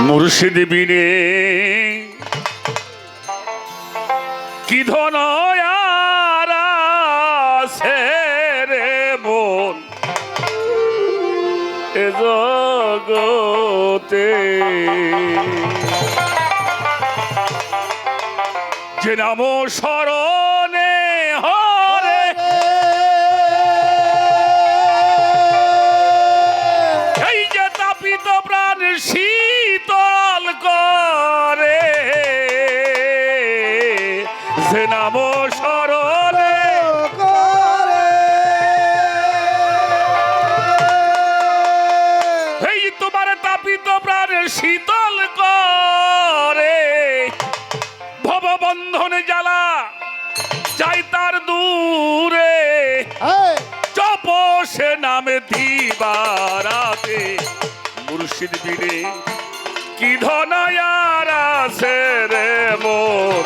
মুর্শিদ বিনে কি ধন রে মন? এ জগতে। যে নাম স্মরণে স্মরণে এই তোমার তাপিত প্রাণ শীতল করে। ভববন্ধন জ্বালা যাই তার দূরে। চপ সে নামে দিবারাতে। মুর্শিদ বীরে কি ধনায়ার আছে রে মোর?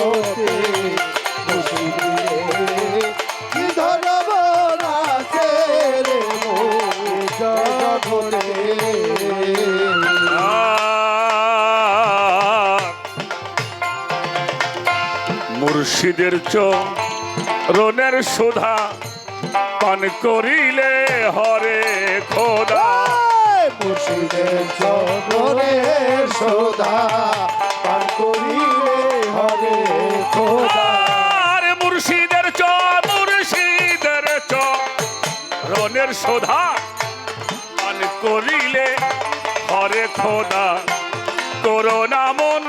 মুর্শিদের চরণের সুধা পান করিলে হরে খোদা। মুর্শিদের চরণে সদা পান করিলে হরে খোদা। আর মুর্শিদের চ মুর্শিদের চরণের সুধা পান করিলে হরে খোদা। করোনা মন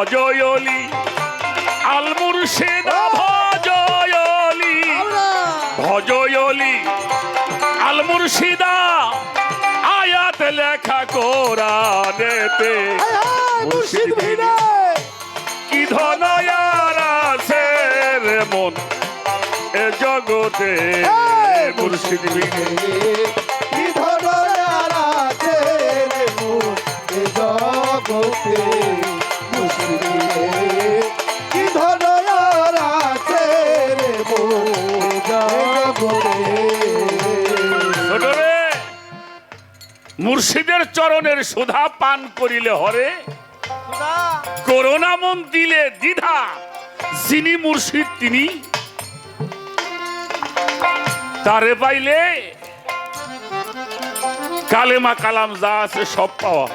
ভজয়লি আল মুর্শিদ ভজয়লি। ভজয়লি আল মুর্শিদা আয়াত লেখা কোরআনেতে মুর্শিদ ভিড়ে। কি ধনয়ার আছে রে মন? এ জগতে মুর্শিদ ভিড়ে। কি ধরনের আছে রে মোর এ জগতে মুর্শিদের চরণের সুধা পান করিলে হরে। করোনা মন দিলে দ্বিধা যিনি মুর্শিদ তিনি। তারে পাইলে কালেমা কালাম যা আছে সব পাওয়া।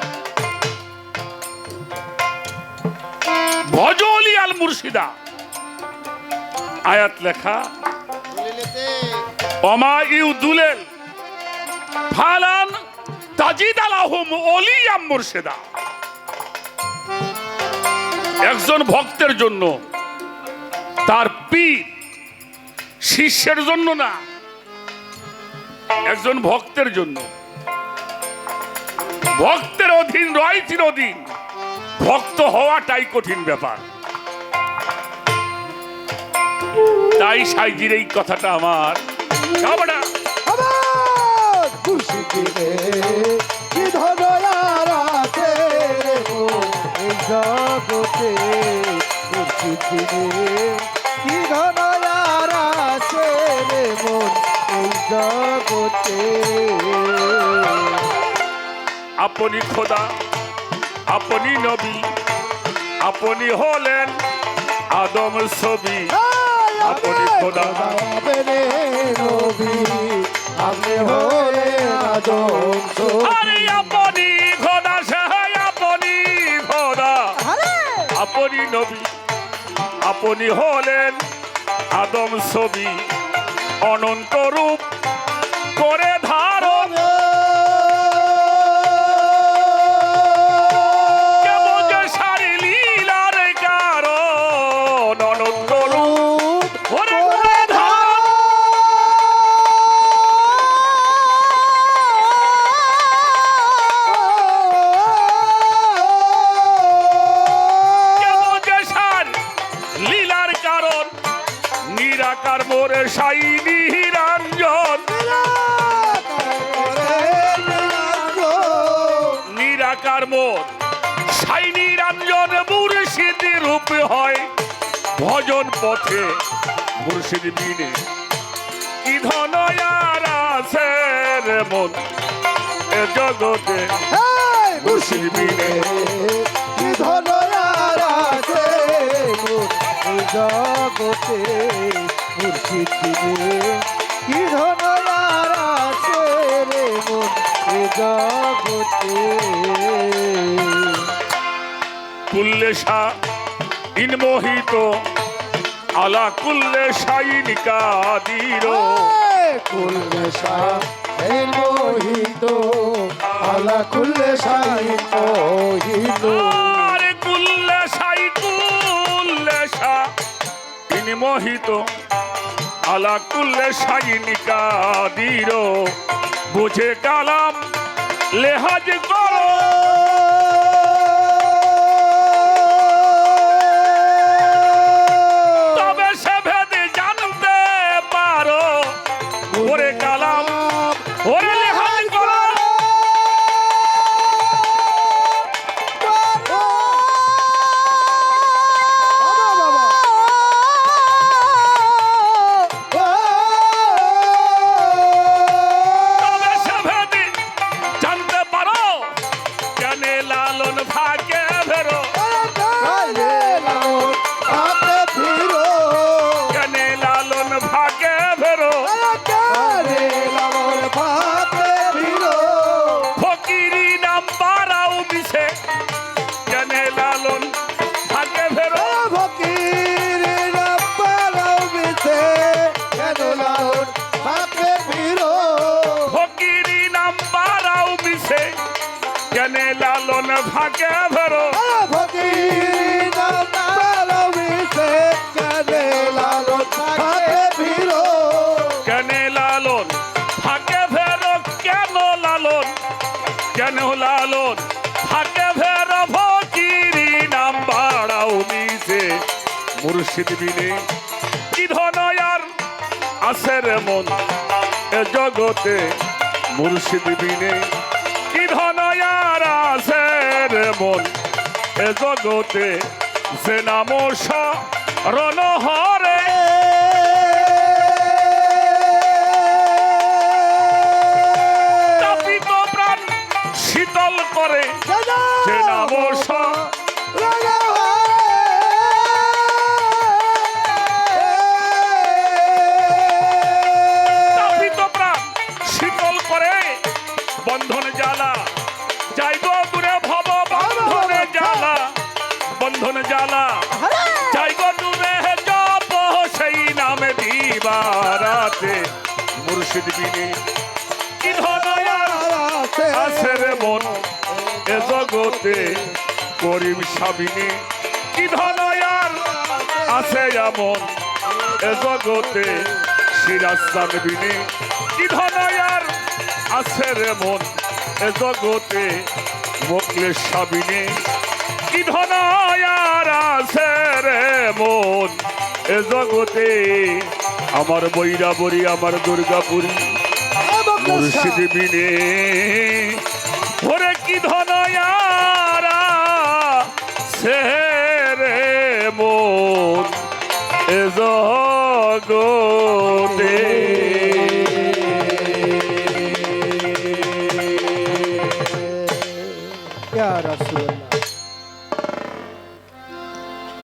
ভজলি আল মুর্শিদা। আয়াত লেখা অমা ইউ দুলেল ফালান তাজিদ মুর্শিদা। একজন ভক্তের জন্য, তার পীর শিষ্যের জন্য না, একজন ভক্তের জন্য। ভক্তের অধীন রয় চিরদিন, ভক্ত হওয়াটাই কঠিন ব্যাপার। তাই সাইজির এই কথাটা আমার। আপনি খোদা, আপনি নবী, আপনি হলেন আদম ছবি আপনি খোদা। নবী আপনি হলে আদম আপনি খোদা সাহাই আপনি খোদা আপনি নবী আপনি হলেন আদম ছবি অনন্ত রূপ করে ধারণ করে সাই নিরঞ্জন নিরাকার মোর সাই নিরঞ্জন মুর্শিদ রূপ হয় ভজন পথে। মুর্শিদ বিনে কি ধন আর আছে রে মন? এ জগতে মুর্শিদ বিনে জগতে মুর্শিদ দিনে কি ধনয়ার আছে রে মন এ জগতে? কুল্লেশা ইনমোহিত আলা কুল্লেশাইন কাদির কুল্লেশা এই মোহিত আলা কুল্লেশাই মোহিত ইনমোহিত আলা ছাইনিকা দিরো। বুঝে কালাম লেহাজ করো বাড়াও বিছে লালন ভাগে ভেরো জানে লালন ভাগে ভেরো কেন লালন কেন লালন? ভাগে ভেরো ফকিরি নাম বাড়াও বিছে মুর্শিদ বিনে কি ধনয়ার আছে রে মন? এ জগতে মুর্শিদ বিনে কি ধনয়ার আছে রে মন এ জগতে যে নাম রণহরে। শীতল করে যে নাম বন্ধন জ্বালা। যাইব দূরে জপ সেই নামে দিবারাতে। মুর্শিদ বিনে কি ধনয়ার আছে রে মন এ জগতে? করিম সাবিনী কি ধনয়ার আছে এমন এ জগতে? সিরাজ বিনে কি ধনয়ার আছে রে মন এ জগতে? মোকলেশ সাবিনী কি ধনয়ার আছে রে মন? এ জগতে আমার বৈরাবরী আমার দুর্গাপুরী মুর্শিদ বিনে। ওরে কি ধনয়ারা সে রে মন? এ জগতে